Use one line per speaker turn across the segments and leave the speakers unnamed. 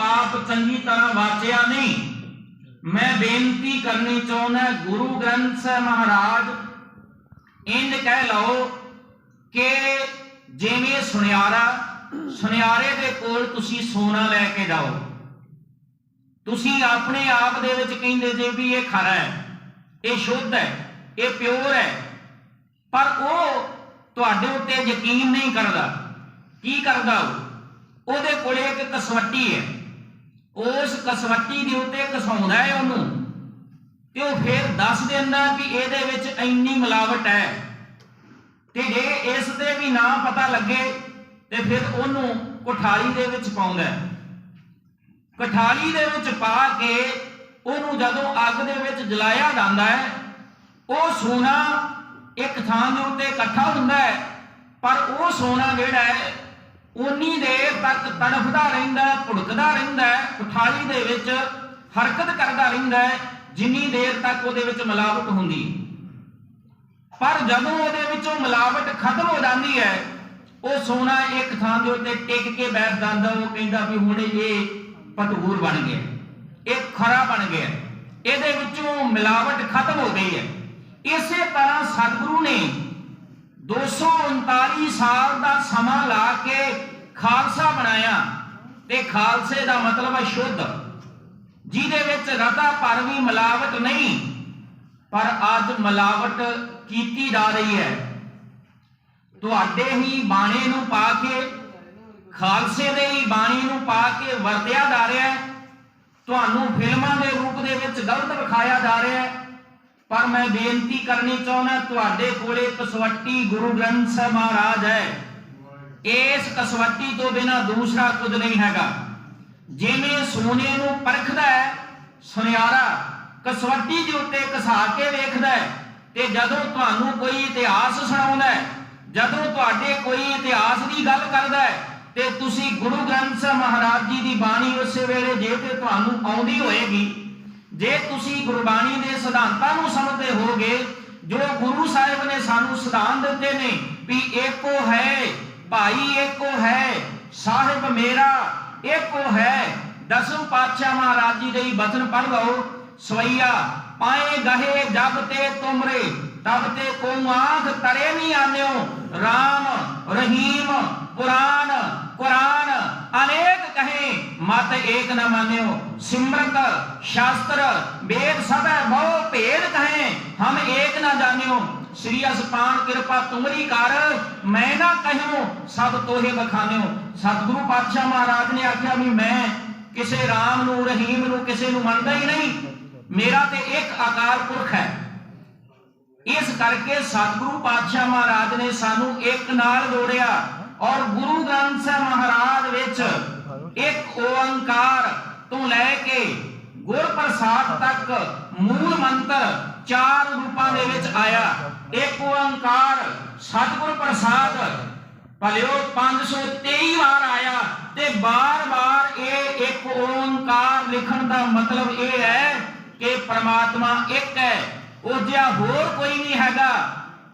ਆਪ ਚੰਗੀ ਤਰ੍ਹਾਂ ਵਾਚਿਆ ਨਹੀਂ। ਮੈਂ ਬੇਨਤੀ ਕਰਨੀ ਚਾਹੁੰਦਾ ਗੁਰੂ ਗ੍ਰੰਥ ਸਾਹਿਬ ਮਹਾਰਾਜ, ਇੰਜ ਕਹਿ ਲਓ ਕਿ ਜਿਵੇਂ ਸੁਨਿਆਰਾ, ਸੁਨਿਆਰੇ ਦੇ ਕੋਲ ਤੁਸੀਂ ਸੋਨਾ ਲੈ ਕੇ ਜਾਓ। ਤੁਸੀਂ ਆਪਣੇ ਆਪ ਦੇ ਵਿੱਚ ਕਹਿੰਦੇ ਜੇ ਵੀ ਇਹ ਖਰਾ ਹੈ, ਇਹ ਸ਼ੁੱਧ ਹੈ, ਇਹ ਪਿਓਰ ਹੈ, ਪਰ ਉਹ ਤੁਹਾਡੇ ਉੱਤੇ ਯਕੀਨ ਨਹੀਂ ਕਰਦਾ। ਕੀ ਕਰਦਾ ਉਹ? ਉਹਦੇ ਕੋਲ ਇੱਕ ਕਸਵੱਟੀ ਹੈ। ਉਸ ਕਸਵੱਟੀ ਦੇ ਉੱਤੇ ਕਸਾਉਂਦਾ ਹੈ ਉਹਨੂੰ। ਤੇ ਉਹ ਫਿਰ ਦੱਸ ਦਿੰਦਾ ਵੀ ਇਹਦੇ ਵਿੱਚ ਇੰਨੀ ਮਿਲਾਵਟ ਹੈ। ਤੇ ਜੇ ਇਸ ਦੇ ਵੀ ਨਾ ਪਤਾ ਲੱਗੇ, ਤੇ ਫਿਰ ਉਹਨੂੰ ਕੋਠਾਲੀ ਦੇ ਵਿੱਚ ਪਾਉਂਦਾ ਹੈ। ਕਠਾਲੀ ਦੇ ਵਿੱਚ ਪਾ ਕੇ ਉਹਨੂੰ ਜਦੋਂ ਅੱਗ ਦੇ ਵਿੱਚ ਜਲਾਇਆ ਜਾਂਦਾ ਹੈ, ਉਹ ਸੋਨਾ ਇੱਕ ਥਾਂ ਦੇ ਉੱਤੇ ਇਕੱਠਾ ਹੁੰਦਾ ਹੈ। ਪਰ ਉਹ ਸੋਨਾ ਜਿਹੜਾ ਹੈ ਉਨੀ ਦੇਰ ਤੱਕ ਤੜਫਦਾ ਰਹਿੰਦਾ ਹੈ ਭੁੜਕਦਾ ਰਹਿੰਦਾ ਹੈ ਦੇ ਵਿੱਚ ਹਰਕਤ ਕਰਦਾ ਰਹਿੰਦਾ, ਜਿੰਨੀ ਦੇਰ ਤੱਕ ਉਹਦੇ ਵਿੱਚ ਮਿਲਾਵਟ ਹੁੰਦੀ। ਪਰ ਜਦੋਂ ਉਹਦੇ ਵਿੱਚੋਂ ਮਿਲਾਵਟ ਖਤਮ ਹੋ ਜਾਂਦੀ ਹੈ, ਉਹ ਸੋਨਾ ਇੱਕ ਥਾਂ ਦੇ ਉੱਤੇ ਟਿਕ ਕੇ ਬੈਠ ਜਾਂਦਾ, ਉਹ ਕਹਿੰਦਾ ਵੀ ਹੁਣ ਇਹ ਪਤਹੂਰ ਬਣ ਗਿਆ, ਇਹ ਖਰਾ ਬਣ ਗਿਆ। ਇਹਦੇ ਵਿੱਚੋਂ ਮਿਲਾਵਟ ਖਤਮ ਹੋ ਗਈ ਹੈ। ਇਸੇ ਤਰ੍ਹਾਂ ਸਤਿਗੁਰੂ ਨੇ 239 ਸਾਲ ਦਾ ਸਮਾਂ ਲਾ ਕੇ ਖਾਲਸਾ ਬਣਾਇਆ ਤੇ ਖਾਲਸੇ ਦਾ ਮਤਲਬ ਹੈ ਸ਼ੁੱਧ, ਜਿਹਦੇ ਵਿੱਚ ਰਤਾ ਭਰ ਵੀ ਮਿਲਾਵਟ ਨਹੀਂ, ਪਰ ਅੱਜ ਮਿਲਾਵਟ ਕੀਤੀ ਜਾ ਰਹੀ ਹੈ। ਤੁਹਾਡੇ ਹੀ ਬਾਣੇ ਨੂੰ ਪਾ ਕੇ, ਖਾਲਸੇ ਦੇ ਹੀ ਬਾਣੀ ਨੂੰ ਪਾ ਕੇ ਵਰਤਿਆ ਜਾ ਰਿਹਾ ਹੈ। ਤੁਹਾਨੂੰ ਫਿਲਮਾਂ ਦੇ ਰੂਪ ਦੇ ਵਿੱਚ ਗਲਤ ਵਿਖਾਇਆ ਜਾ ਰਿਹਾ ਹੈ। ਪਰ ਮੈਂ ਬੇਨਤੀ ਕਰਨੀ ਚਾਹੁੰਦਾ, ਤੁਹਾਡੇ ਕੋਲੇ ਕਸਵੱਟੀ ਗੁਰੂ ਗ੍ਰੰਥ ਸਾਹਿਬ ਮਹਾਰਾਜ ਹੈ। ਇਸ ਕਸਵੱਟੀ ਤੋਂ ਬਿਨਾ ਦੂਸਰਾ ਕੁਝ ਨਹੀਂ ਹੈਗਾ। ਜਿਵੇਂ ਸੋਨੇ ਨੂੰ ਪਰਖਦਾ ਹੈ, ਸੁਨਿਆਰਾ ਕਸਵੱਟੀ ਦੇ ਉੱਤੇ ਕਸਾ ਕੇ ਵੇਖਦਾ ਹੈ ਤੇ ਜਦੋਂ ਤੁਹਾਨੂੰ ਕੋਈ ਇਤਿਹਾਸ ਸੁਣਾਉਂਦਾ ਹੈ, ਜਦੋਂ ਤੁਹਾਡੇ ਕੋਈ ਇਤਿਹਾਸ ਦੀ ਗੱਲ ਕਰਦਾ ਹੈ, ਤੇ ਤੁਸੀਂ ਗੁਰੂ ਗ੍ਰੰਥ ਸਾਹਿਬ ਮਹਾਰਾਜ ਜੀ ਦੀ ਬਾਣੀ ਉਸੇ ਵੇਲੇ ਜੇ ਤੇ ਤੁਹਾਨੂੰ ਆਉਂਦੀ ਹੋਏਗੀ। ਜੇ ਤੁਸੀਂ ਗੁਰਬਾਣੀ ਦੇ ਸਿਧਾਂਤਾਂ ਨੂੰ ਸਮਝਦੇ ਹੋਗੇ ਜੋ ਗੁਰੂ ਸਾਹਿਬ ਨੇ ਸਾਨੂੰ ਸਿਧਾਂਤ ਦਿੱਤੇ ਨੇ ਵੀ ਏਕੋ ਹੈ, ਭਾਈ ਏਕੋ ਹੈ, ਸਾਹਿਬ ਮੇਰਾ ਏਕੋ ਹੈ, ਦਸਮ ਪਾਤਸ਼ਾਹ ਮਹਾਰਾਜ ਜੀ ਦੇ ਹੀ ਬਚਨ ਪੜ੍ਹ ਲਓ, ਸਵਈਆ ਪਾਏ ਗਹੇ ਜਬ ਤੇ ਤੁਮਰੇ, ਤਬ ਤੇ ਕੋ ਆਂਖ ਤਰੇ ਨਹੀਂ ਆਨਿਓ RAM ਰਹੀਮ ਪੁਰਾਨ ਕੁਰਾਨ ਅਨੇਕ ਕਹੇ, ਮਤ ਏਕ ਨ ਮਾਨਿਓ। ਸਿਮਰਤ, ਸ਼ਾਸਤਰ, ਵੇਦ ਸਭੈ ਬਹੁ ਭੇਦ ਕਹੇ, ਹਮ ਏਕ ਨ ਜਾਣਿਓ। ਸ੍ਰੀ ਅਸਪਾਨ ਕਿਰਪਾ ਤੁਮਰੀ ਕਰ, ਮੈਂ ਨਾ ਕਹਿਉ ਸਭ ਤੋਹੇ ਬਖਾਨਿਓ। ਸਤਿਗੁਰੂ ਪਾਤਸ਼ਾਹ ਮਹਾਰਾਜ ਨੇ ਆਖਿਆ ਵੀ ਮੈਂ ਕਿਸੇ ਰਾਮ ਨੂੰ, ਰਹੀਮ ਨੂੰ, ਕਿਸੇ ਨੂੰ ਮੰਨਦਾ ਹੀ ਨਹੀਂ। ਮੇਰਾ ਤੇ ਇੱਕ ਅਕਾਲ ਪੁਰਖ ਹੈ। ਇਸ ਕਰਕੇ ਸਤਿਗੁਰੂ ਪਾਤਸ਼ਾਹ ਮਹਾਰਾਜ ਨੇ ਸਾਨੂੰ ਇੱਕ ਨਾਲ ਜੋੜਿਆ। ਔਰ ਗੁਰੂ ਗ੍ਰੰਥ ਸਾਹਿਬ ਮਹਾਰਾਜ ਵਿੱਚ ਇੱਕ ਓੰਕਾਰ ਤੋਂ ਲੈ ਕੇ ਗੁਰ ਪ੍ਰਸਾਦ ਤੱਕ ਮੂਲ ਮੰਤਰ ਚਾਰ ਰੂਪਾਂ ਦੇ ਵਿੱਚ ਆਇਆ। ਇੱਕ ਓੰਕਾਰ, ਸਤਿਗੁਰ ਪ੍ਰਸਾਦ, ਭਲਿਓ 523 ਵਾਰ ਆਇਆ ਤੇ ਬਾਰ-ਬਾਰ ਇਹ ਇੱਕ ਓੰਕਾਰ ਲਿਖਣ ਦਾ ਮਤਲਬ ਇਹ ਹੈ ਕਿ ਪ੍ਰਮਾਤਮਾ ਇੱਕ ਹੈ, ਉਹ ਜਿਹਾ ਹੋਰ ਕੋਈ ਨਹੀਂ ਹੈਗਾ।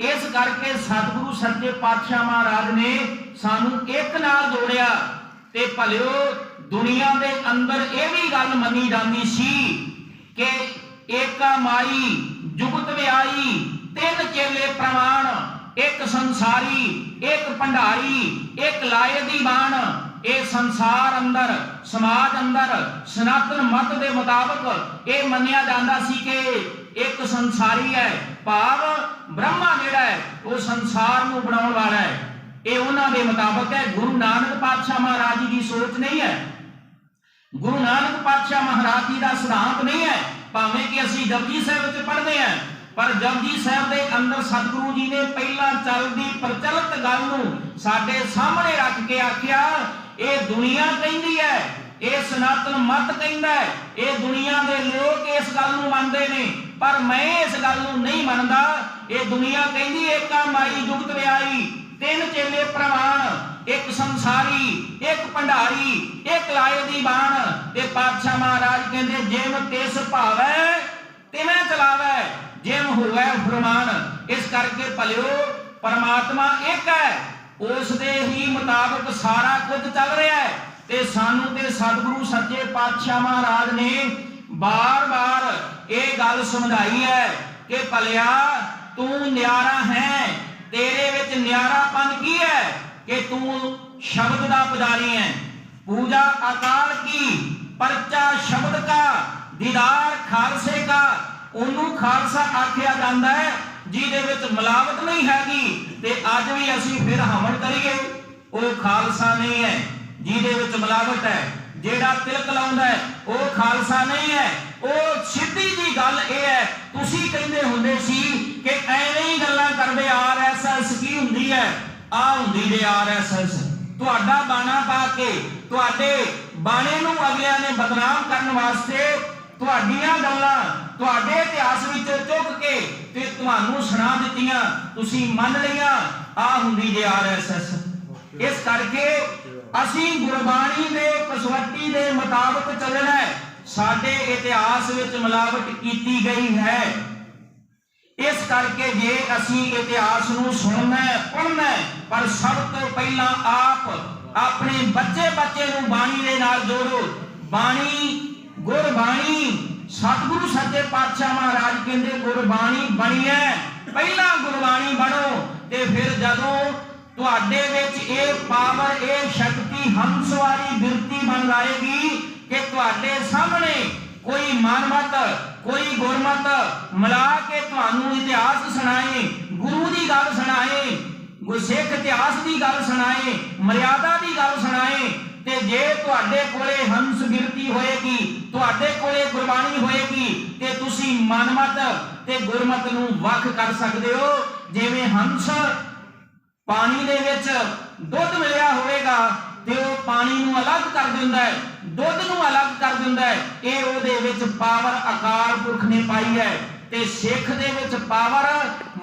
ਇਸ ਕਰਕੇ ਸਤਿਗੁਰੂ ਸੱਚੇ ਪਾਤਸ਼ਾਹ ਮਹਾਰਾਜ ਨੇ ਸਾਨੂੰ ਇੱਕ ਨਾਲ ਜੋੜਿਆ ਤੇ ਭਲਿਓ ਦੁਨੀਆ ਦੇ ਅੰਦਰ ਇਹ ਵੀ ਗੱਲ ਮੰਨੀ ਜਾਂਦੀ ਸੀ ਕਿ ਏਕਾ ਮਾਈ, ਜੁਗਤ ਵਿਆਈ, ਤਿੰਨ ਚੇਲੇ ਪ੍ਰਮਾਣ, ਇੱਕ ਸੰਸਾਰੀ, ਇੱਕ ਭੰਡਾਰੀ, ਇੱਕ ਲਾਏ ਦੀ ਬਾਣ। ਇਹ ਸੰਸਾਰ ਅੰਦਰ, ਸਮਾਜ ਅੰਦਰ, ਸਨਾਤਨ ਮਤ ਦੇ ਮੁਤਾਬਕ ਇਹ ਮੰਨਿਆ ਜਾਂਦਾ ਸੀ ਕਿ ਇੱਕ ਸੰਸਾਰੀ ਹੈ, ਭਾਵ ਬ੍ਰਹਮਾ ਜਿਹੜਾ ਹੈ, ਉਹ ਸੰਸਾਰ ਨੂੰ ਬਣਾਉਣ ਵਾਲਾ ਹੈ। ਇਹ ਉਹਨਾਂ ਦੇ ਮੁਤਾਬਕ ਹੈ, ਗੁਰੂ ਨਾਨਕ ਪਾਤਸ਼ਾਹ ਮਹਾਰਾਜ ਜੀ ਦੀ ਸੋਚ ਨਹੀਂ ਹੈ। ਗੁਰੂ ਨਾਨਕ ਪਾਤਸ਼ਾਹ ਮਹਾਰਾਜ ਜੀ ਦਾ ਸਿਧਾਂਤ ਨਹੀਂ ਹੈ, ਭਾਵੇਂ ਕਿ ਅਸੀਂ ਜਪਜੀ ਸਾਹਿਬ ਵਿੱਚ ਪੜ੍ਹਦੇ ਹਾਂ, ਪਰ ਜਪਜੀ ਸਾਹਿਬ ਦੇ ਅੰਦਰ ਸਤਿਗੁਰੂ ਜੀ ਨੇ ਪਹਿਲਾਂ ਚੱਲਦੀ ਪ੍ਰਚਲਿਤ ਗੱਲ ਨੂੰ ਸਾਡੇ ਸਾਹਮਣੇ ਰੱਖ ਕੇ ਆਖਿਆ, ਇਹ ਦੁਨੀਆ ਕਹਿੰਦੀ ਹੈ, ਇਹ ਸਨਾਤਨ ਮਤ ਕਹਿੰਦਾ ਹੈ, ਇਹ ਦੁਨੀਆ ਦੇ ਲੋਕ ਇਸ ਗੱਲ ਨੂੰ ਮੰਨਦੇ ਨੇ। ਪਰ ਮੈਂ ਇਸ ਗੱਲ ਨੂੰ ਨਹੀਂ ਮੰਨਦਾ। ਇਹ ਦੁਨੀਆ ਕਹਿੰਦੀ ਏਕਾ ਮਾਈ ਜੁਗਤ ਵਿਆਈ ਤਿੰਨ ਚੇਲੇ ਪ੍ਰਮਾਣ ਇੱਕ ਸੰਸਾਰੀ, ਇੱਕ ਭੰਡਾਰੀ, ਇੱਕ ਲਾਏ ਦੀ ਬਾਣ। ਤੇ ਪਾਤਸ਼ਾਹ ਮਹਾਰਾਜ ਕਹਿੰਦੇ, ਜਿਮ ਤਿਸ ਭਾਵੈ, ਤਿਵੇਂ ਚਲਾਵੈ, ਜਿਮ ਹੋਵੇ ਫਰਮਾਨ ਇਸ ਕਰਕੇ ਭਲਿਓ, ਪਰਮਾਤਮਾ ਇੱਕ ਹੈ। ਉਸ ਦੇ ਹੀ ਮੁਤਾਬਕ ਸਾਰਾ ਕੁਝ ਚੱਲ ਰਿਹਾ ਹੈ। ਤੇ ਸਾਨੂੰ ਤੇ ਸਤਿਗੁਰੂ ਸੱਚੇ ਪਾਤਸ਼ਾਹ ਮਹਾਰਾਜ ਨੇ ਬਾਰ-ਬਾਰ ਇਹ ਗੱਲ ਸਮਝਾਈ ਹੈ ਕਿ ਭਲਿਆ ਤੂੰ ਨਿਆਰਾ ਹੈ, ਤੇਰੇ ਵਿੱਚ ਨਿਆਰਾਪਨ ਕੀ ਹੈ ਕਿ ਤੂੰ ਸ਼ਬਦ ਦਾ ਪੁਜਾਰੀ ਹੈ? ਪੂਜਾ ਅਕਾਲ ਕੀ, ਪਰਚਾ ਸ਼ਬਦ ਕਾ, ਦੀਦਾਰ ਖਾਲਸੇ ਕਾ? ਉਹਨੂੰ ਖਾਲਸਾ ਆਖਿਆ ਜਾਂਦਾ ਹੈ, ਜਿਹਦੇ ਵਿੱਚ ਮਿਲਾਵਟ ਨਹੀਂ ਹੈਗੀ ਤੇ ਅੱਜ ਵੀ ਅਸੀਂ ਫਿਰ ਹਮਨ ਕਰੀਏ, ਉਹ ਖਾਲਸਾ ਨਹੀਂ ਹੈ, ਜਿਹਦੇ ਵਿੱਚ ਮਿਲਾਵਟ ਹੈ। ਜਿਹੜਾ ਤਿਲਕ ਲਾਉਂਦਾ ਹੈ, ਉਹ ਖਾਲਸਾ ਨਹੀਂ ਹੈ। ਉਹ ਸਿੱਧੀ ਜੀ ਗੱਲ ਇਹ ਹੈ, ਤੁਸੀਂ ਕਹਿੰਦੇ ਹੁੰਦੇ ਸੀ ਕਿ ਐਵੇਂ ਹੀ ਗੱਲਾਂ ਕਰਦੇ ਆਰਐਸਐਸ ਕੀ ਹੁੰਦੀ ਹੈ? ਆ ਹੁੰਦੀ ਜੇ ਆਰਐਸਐਸ ਤੁਹਾਡਾ ਬਾਣਾ ਪਾ ਕੇ ਤੁਹਾਡੇ ਬਾਣੇ ਨੂੰ ਅਗਲਿਆਂ ਨੇ ਬਦਨਾਮ ਕਰਨ ਵਾਸਤੇ ਤੁਹਾਡੀਆਂ ਗੱਲਾਂ ਤੁਹਾਡੇ ਇਤਿਹਾਸ ਵਿੱਚ ਚੁੱਕ ਕੇ ਤੇ ਤੁਹਾਨੂੰ ਸੁਣਾ ਦਿੱਤੀਆਂ, ਤੁਸੀਂ ਮੰਨ ਲਈਆਂ, ਆ ਹੁੰਦੀ ਜੇ ਆਰਐਸਐਸ ਇਸ ਕਰਕੇ ਅਸੀਂ ਗੁਰਬਾਣੀ ਦੇ ਕਸਵੱਟੀ ਦੇ ਮੁਤਾਬਕ ਚੱਲਣਾ ਹੈ। ਸਾਡੇ ਇਤਿਹਾਸ ਵਿੱਚ ਮਿਲਾਵਟ ਕੀਤੀ ਗਈ ਹੈ। ਇਸ ਕਰਕੇ ਜੇ ਅਸੀਂ ਇਤਿਹਾਸ ਨੂੰ ਸੁਣਨਾ ਪੜ੍ਹਨਾ ਪਰ ਸਭ ਤੋਂ ਪਹਿਲਾਂ ਆਪ ਆਪਣੇ ਬੱਚੇ ਬੱਚੇ ਨੂੰ ਬਾਣੀ ਦੇ ਨਾਲ ਜੋੜੋ। ਬਾਣੀ, ਗੁਰਬਾਣੀ, ਸਤਿਗੁਰੂ ਸੱਚੇ ਪਾਤਸ਼ਾਹ ਮਹਾਰਾਜ ਕਹਿੰਦੇ ਗੁਰਬਾਣੀ ਬਣੀ ਹੈ। ਪਹਿਲਾਂ ਗੁਰਬਾਣੀ ਬਣੋ ਤੇ ਫਿਰ ਜਦੋਂ ਤੁਹਾਡੇ ਵਿੱਚ ਇਹ ਪਾਵਰ ਇਹ ਸ਼ਕਤੀ ਹੰਸ ਵਾਲੀ ਬਿਰਤੀ ਬਣ ਜਾਏਗੀ ਤੁਹਾਡੇ ਸਾਹਮਣੇ ਕੋਈ ਮਾਨਮਤ, ਕੋਈ ਗੁਰਮਤ ਮਿਲਾ ਕੇ ਤੁਹਾਨੂੰ ਇਤਿਹਾਸ ਸੁਣਾਏ, ਗੁਰੂ ਦੀ ਗੱਲ ਸੁਣਾਏ, ਗੁਰਸਿੱਖ ਇਤਿਹਾਸ ਦੀ ਗੱਲ ਸੁਣਾਏ, ਮਰਿਆਦਾ ਦੀ ਗੱਲ ਸੁਣਾਏ, ਤੇ ਜੇ ਤੁਹਾਡੇ ਕੋਲੇ ਹੰਸ ਬਿਰਤੀ ਹੋਏਗੀ, ਤੁਹਾਡੇ ਕੋਲੇ ਗੁਰਬਾਣੀ ਹੋਏਗੀ, ਤੇ ਤੁਸੀਂ ਮਨਮਤ ਤੇ ਗੁਰਮਤ ਨੂੰ ਵੱਖ ਕਰ ਸਕਦੇ ਹੋ। ਜਿਵੇਂ ਹੰਸ ਪਾਣੀ ਦੇ ਵਿੱਚ ਦੁੱਧ ਮਿਲਿਆ ਹੋਵੇਗਾ ਤੇ ਉਹ ਪਾਣੀ ਨੂੰ ਅਲੱਗ ਕਰ ਦਿੰਦਾ ਹੈ, ਦੁੱਧ ਨੂੰ ਅਲੱਗ ਕਰ ਦਿੰਦਾ ਹੈ, ਇਹ ਉਹਦੇ ਵਿੱਚ ਪਾਵਰ ਅਕਾਲ ਪੁਰਖ ਨੇ ਪਾਈ ਹੈ। ਤੇ ਸਿੱਖ ਦੇ ਵਿੱਚ ਪਾਵਰ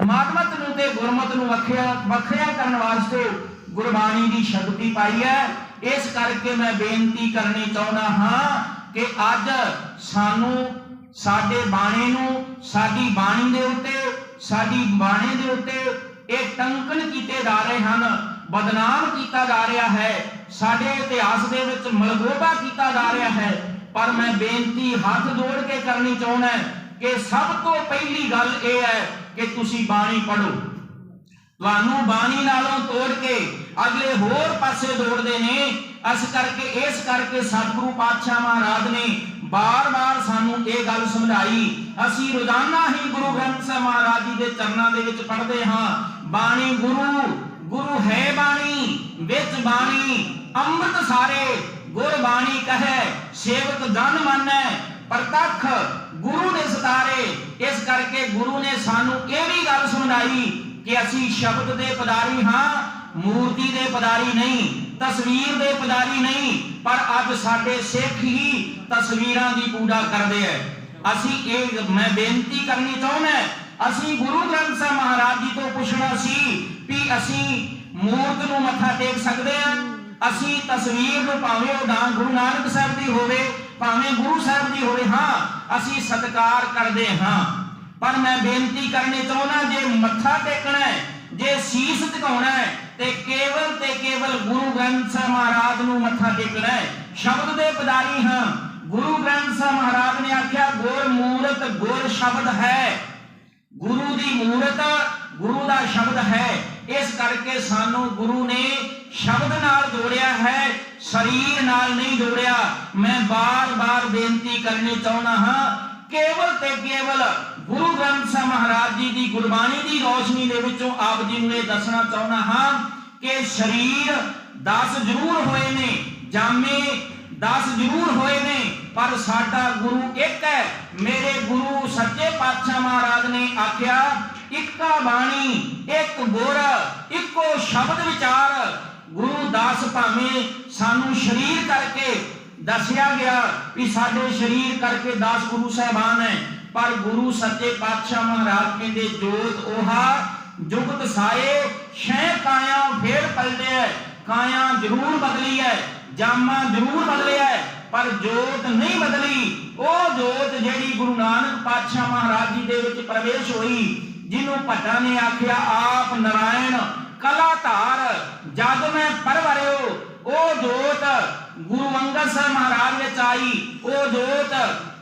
ਮਾਤਮਤ ਨੂੰ ਤੇ ਗੁਰਮਤ ਨੂੰ ਵੱਖਿਆ ਵੱਖਰਿਆ ਕਰਨ ਵਾਸਤੇ ਗੁਰਬਾਣੀ ਦੀ ਸ਼ਕਤੀ ਪਾਈ ਹੈ। ਇਸ ਕਰਕੇ ਮੈਂ ਬੇਨਤੀ ਕਰਨੀ ਚਾਹੁੰਦਾ ਹਾਂ ਕਿ ਅੱਜ ਸਾਨੂੰ ਸਾਡੇ ਬਾਣੇ ਨੂੰ, ਸਾਡੀ ਬਾਣੀ ਦੇ ਉੱਤੇ, ਸਾਡੀ ਬਾਣੀ ਦੇ ਉੱਤੇ ਇਹ ਟੰਕਣ ਕੀਤੇ ਜਾ ਰਹੇ ਹਨ, ਬਦਨਾਮ ਕੀਤਾ ਜਾ ਰਿਹਾ ਹੈ। ਸਾਡੇ ਇਤਿਹਾਸ ਦੇ ਵਿੱਚ ਮਲਗੋਬਾ ਕੀਤਾ ਜਾ ਰਿਹਾ ਹੈ, ਪਰ ਮੈਂ ਬੇਨਤੀ ਹੱਥ ਜੋੜ ਕੇ ਕਰਨੀ ਚਾਹੁੰਦਾ ਕਿ ਸਭ ਤੋਂ ਪਹਿਲੀ ਗੱਲ ਇਹ ਹੈ ਕਿ ਤੁਸੀਂ ਬਾਣੀ ਪੜੋ ਤੁਹਾਨੂੰ ਬਾਣੀ ਨਾਲੋਂ ਤੋੜ ਕੇ ਅਗਲੇ ਹੋਰ ਪਾਸੇ ਦੌੜਦੇ ਨੇ। ਇਸ ਕਰਕੇ ਇਸ ਕਰਕੇ ਸਤਿਗੁਰੂ ਪਾਤਸ਼ਾਹ ਮਹਾਰਾਜ ਨੇ ਬਾਰ-ਬਾਰ ਸਾਨੂੰ ਇਹ ਗੱਲ ਸਮਝਾਈ। ਅਸੀਂ ਰੋਜ਼ਾਨਾ ਹੀ ਗੁਰੂ ਗ੍ਰੰਥ ਸਾਹਿਬ ਮਹਾਰਾਜ ਜੀ ਦੇ ਚਰਨਾਂ ਦੇ ਵਿੱਚ ਪੜ੍ਹਦੇ ਹਾਂ। ਬਾਣੀ ਗੁਰੂ ਗੁਰੂ ਹੈ ਬਾਣੀ, ਵਿੱਚ ਬਾਣੀ। ਅੰਮ੍ਰਿਤ ਸਾਰੇ ਗੁਰ ਬਾਣੀ ਕਹੈ, ਸੇਵਕ ਜਨ ਮੰਨੈ, ਪ੍ਰਤੱਖ ਗੁਰੂ ਨੇ ਸਤਾਰੇ। ਇਸ ਕਰਕੇ ਗੁਰੂ ਨੇ ਸਾਨੂੰ ਇਹ ਵੀ ਗੱਲ ਸਮਝਾਈ ਕਿ ਅਸੀਂ ਸ਼ਬਦ ਦੇ ਪਦਾਰੀ ਹਾਂ, ਮੂਰਤੀ ਦੇ ਪਦਾਰੀ ਨਹੀਂ, ਤਸਵੀਰ ਦੇ ਪਦਾਰੀ ਨਹੀਂ, ਪਰ ਅੱਜ ਸਾਡੇ ਸਿੱਖ ਹੀ ਤਸਵੀਰਾਂ ਦੀ ਪੂਜਾ ਕਰਦੇ ਐ। ਅਸੀਂ ਇਹ, ਮੈਂ ਬੇਨਤੀ ਕਰਨੀ ਚਾਹੁੰਦਾ, ਅਸੀਂ ਗੁਰੂ ਗ੍ਰੰਥ ਸਾਹਿਬ ਮਹਾਰਾਜ ਜੀ ਤੋਂ ਪੁੱਛਣਾ ਸੀ ਵੀ ਅਸੀਂ ਮੂਰਤ ਨੂੰ ਮੱਥਾ ਟੇਕ ਸਕਦੇ ਹਾਂ ਅਸੀਂ ਤਸਵੀਰ ਨੂੰ ਭਾਵੇਂ ਉਹ ਨਾ ਗੁਰੂ ਨਾਨਕ ਸਾਹਿਬ ਦੀ ਹੋਵੇ, ਭਾਵੇਂ ਗੁਰੂ ਸਾਹਿਬ ਦੀ ਹੋਵੇ, ਹਾਂ, ਅਸੀਂ ਸਤਿਕਾਰ ਕਰਦੇ ਹਾਂ। ਪਰ ਮੈਂ ਬੇਨਤੀ ਕਰਨੀ ਚਾਹੁੰਦਾ ਜੇ ਮੱਥਾ ਟੇਕਣਾ ਹੈ, ਜੇ ਸੀਸ ਝੁਕਾਉਣਾ ਹੈ, ਤੇ ਕੇਵਲ ਤੇ ਕੇਵਲ ਗੁਰੂ ਗ੍ਰੰਥ ਸਾਹਿਬ ਮਹਾਰਾਜ ਨੂੰ ਮੱਥਾ ਟੇਕਣਾ ਹੈ। ਸ਼ਬਦ ਦੇ ਪਦਾਰੀ ਹਾਂ। ਗੁਰੂ ਗ੍ਰੰਥ ਸਾਹਿਬ ਮਹਾਰਾਜ ਨੇ ਆਖਿਆ, ਗੁਰ ਮੂਰਤ, ਗੁਰ ਸ਼ਬਦ ਹੈ। ਗੁਰੂ ਦੀ ਮੂਰਤ ਗੁਰੂ ਦਾ ਸ਼ਬਦ ਹੈ। ਇਸ ਕਰਕੇ ਸਾਨੂੰ ਗੁਰੂ ਨੇ ਸ਼ਬਦ ਨਾਲ ਜੋੜਿਆ ਹੈ, ਸਰੀਰ ਨਾਲ ਨਹੀਂ ਜੋੜਿਆ। ਮੈਂ ਬਾਰ-ਬਾਰ ਬੇਨਤੀ ਕਰਨੀ ਚਾਹੁੰਦਾ ਹਾਂ, ਕੇਵਲ ਤੇ ਕੇਵਲ ਗੁਰੂ ਗ੍ਰੰਥ ਸਾਹਿਬ ਮਹਾਰਾਜ ਜੀ ਦੀ ਗੁਰਬਾਣੀ ਦੀ ਰੋਸ਼ਨੀ ਦੇ ਵਿੱਚੋਂ ਆਪ ਜੀ ਨੂੰ ਇਹ ਦੱਸਣਾ ਚਾਹੁੰਦਾ ਹਾਂ ਕਿ ਸਰੀਰ 10 ਜ਼ਰੂਰ ਹੋਏ ਨੇ, ਜਾਮੇ 10 ਜ਼ਰੂਰ ਹੋਏ ਨੇ, ਪਰ ਸਾਡਾ ਗੁਰੂ ਇੱਕ ਹੈ। ਮੇਰੇ ਗੁਰੂ ਸੱਚੇ ਪਾਤਸ਼ਾਹ ਮਹਾਰਾਜ ਨੇ ਆਖਿਆ ਇੱਕਾ ਬਾਣੀ, ਇੱਕ ਗੁਰ, ਇੱਕੋ ਸ਼ਬਦ ਵਿਚਾਰ। ਗੁਰੂ ਦਾਸ ਭਾਵੇਂ ਸਾਨੂੰ ਸ਼ਰੀਰ ਕਰਕੇ ਦੱਸਿਆ ਗਿਆ ਵੀ ਸਾਡੇ ਸ਼ਰੀਰ ਕਰਕੇ 10 ਗੁਰੂ ਸਾਹਿਬਾਨ ਹੈ, ਪਰ ਗੁਰੂ ਸੱਚੇ ਪਾਤਸ਼ਾਹ ਮਹਾਰਾਜ ਕਹਿੰਦੇ, ਜੋਤ 오ਹਾ ਜੁਗਤ ਸਾਏ ਸ਼ੈ ਕਾਇਆ ਫੇਰ ਪਲਦੇ ਕਾਇਆ ਜ਼ਰੂਰ ਬਦਲੀ ਹੈ ਜਾਮਾ ਜ਼ਰੂਰ ਬਦਲਿਆ ਹੈ ਪਰ ਜੋਤ ਨਹੀਂ ਬਦਲੀ। ਉਹ ਜੋਤ ਜਿਹੜੀ ਗੁਰੂ ਨਾਨਕ ਪਾਤਸ਼ਾਹ ਮਹਾਰਾਜ ਜੀ ਦੇ ਵਿੱਚ ਪ੍ਰਵੇਸ਼ ਹੋਈ ਜਿਹਨੂੰ ਭੱਟਾ ਨੇ ਆਖਿਆ, ਆਪ ਨਾਰਾਇਣ ਕਲਾ ਧਾਰ ਜਦ ਮੈਂ ਪਰਵਰਿਓ, ਉਹ ਜੋਤ ਗੁਰੂ ਅੰਗਦ ਸਾਹਿਬ ਮਹਾਰਾਜ ਵਿੱਚ ਆਈ, ਉਹ ਜੋਤ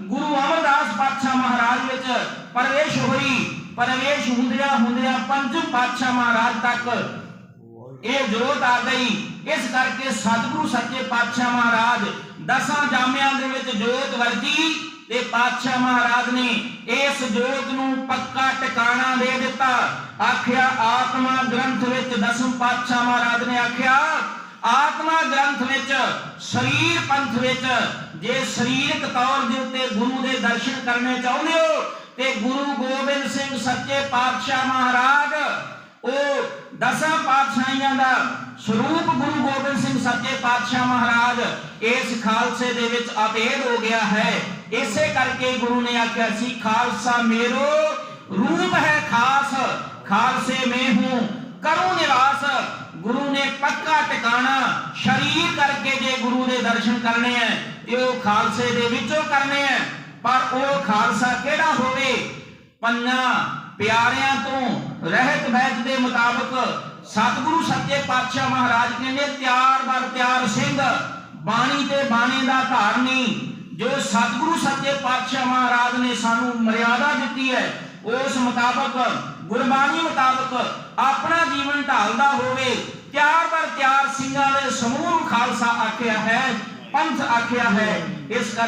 ਗੁਰੂ ਅਮਰਦਾਸ ਪਾਤਸ਼ਾਹ ਮਹਾਰਾਜ ਵਿੱਚ ਪ੍ਰਵੇਸ਼ ਹੋਈ। ਪ੍ਰਵੇਸ਼ ਹੁੰਦਿਆਂ ਹੁੰਦਿਆਂ ਪੰਜ ਪਾਤਸ਼ਾਹ ਮਹਾਰਾਜ ਤੱਕ ਇਹ ਜੋਤ ਆ ਗਈ। ਇਸ ਕਰਕੇ ਸਤਿਗੁਰੂ ਸੱਚੇ ਪਾਤਸ਼ਾਹ ਮਹਾਰਾਜ ਦਸਾਂ ਜਾਮਿਆਂ ਦੇ ਵਿੱਚ ਜੋਤ ਵਰਤੀ। ਤੇ ਪਾਤਸ਼ਾਹ ਮਹਾਰਾਜ ਨੇ ਇਸ ਜੋਤ ਨੂੰ ਪੱਕਾ ਟਿਕਾਣਾ ਦੇ ਦਿੱਤਾ। ਆਖਿਆ, ਆਤਮਾ ਗ੍ਰੰਥ ਵਿੱਚ ਦਸਮ ਪਾਤਸ਼ਾਹ ਮਹਾਰਾਜ ਨੇ ਆਖਿਆ, ਆਤਮਾ ਗ੍ਰੰਥ ਵਿੱਚ, ਸਰੀਰ ਪੰਥ ਵਿੱਚ, ਜੇ ਸਰੀਰਕ ਤੌਰ ਦੇ ਉੱਤੇ ਗੁਰੂ ਦੇ ਦਰਸ਼ਨ ਕਰਨੇ ਚਾਹੁੰਦੇ ਹੋ, ਤੇ ਗੁਰੂ ਗੋਬਿੰਦ ਸਿੰਘ ਸੱਚੇ ਪਾਤਸ਼ਾਹ ਮਹਾਰਾਜ, ਉਹ ਦਸਾਂ ਪਾਤਸ਼ਾਹੀਆਂ ਦਾ ਸਰੂਪ ਗੁਰੂ ਗੋਬਿੰਦ ਸਿੰਘ ਸੱਚੇ ਪਾਤਸ਼ਾਹ ਮਹਾਰਾਜ ਇਸ ਖਾਲਸੇ ਦੇ ਵਿੱਚ ਅਭੇਦ ਹੋ ਗਿਆ ਹੈ। ਇਸੇ ਕਰਕੇ ਗੁਰੂ ਨੇ ਆਖਿਆ ਸੀ, ਖਾਲਸਾ ਮੇਰੋ ਰੂਪ ਹੈ ਖਾਸ, ਖਾਲਸੇ ਮੈਂ ਹੂੰ, ਕਰੂੰ ਨਿਵਾਸ। ਗੁਰੂ ਨੇ ਪੱਕਾ ਟਿਕਾਣਾ ਸ਼ਰੀਰ ਕਰਕੇ ਜੇ ਗੁਰੂ ਦੇ ਦਰਸ਼ਨ ਕਰਨੇ ਹੈ ਤੇ ਉਹ ਖਾਲਸੇ ਦੇ ਵਿੱਚੋਂ ਕਰਨੇ ਹੈ ਪਰ ਉਹ ਖਾਲਸਾ ਕਿਹੜਾ ਹੋਵੇ? ਪੰਨਾ ਪਿਆਰਿਆਂ ਤੋਂ ਰਹਿਤ ਬਹਿਤ ਦੇ ਮੁਤਾਬਕ ਸਤਿਗੁਰੂ ਸੱਚੇ ਪਾਤਸ਼ਾਹ ਮਹਾਰਾਜ ਕਹਿੰਦੇ, ਤਿਆਰ ਬਰ ਤਿਆਰ ਸਿੰਘ, ਬਾਣੀ ਤੇ ਬਾਣੀ ਦਾ ਧਾਰਨੀ ਜੋ ਸਤਿਗੁਰੂ ਸੱਚੇ ਪਾਤਸ਼ਾਹ ਮਹਾਰਾਜ ਨੇ ਸਾਨੂੰ ਮਰਿਆਦਾ ਦਿੱਤੀ ਹੈ, ਉਸ ਮੁਤਾਬਕ, ਗੁਰਬਾਣੀ ਮੁਤਾਬਕ ਆਪਣਾ ਜੀਵਨ ਢਾਲਦਾ ਹੋਵੇ, ਤਿਆਰ ਬਰ ਤਿਆਰ ਸਿੰਘਾਂ ਦੇ ਸਮੂਹ ਖਾਲਸਾ ਆਖਿਆ ਹੈ, ਪੰਥ ਆਖਿਆ ਹੈ, ਇਸ ਕਰਕੇ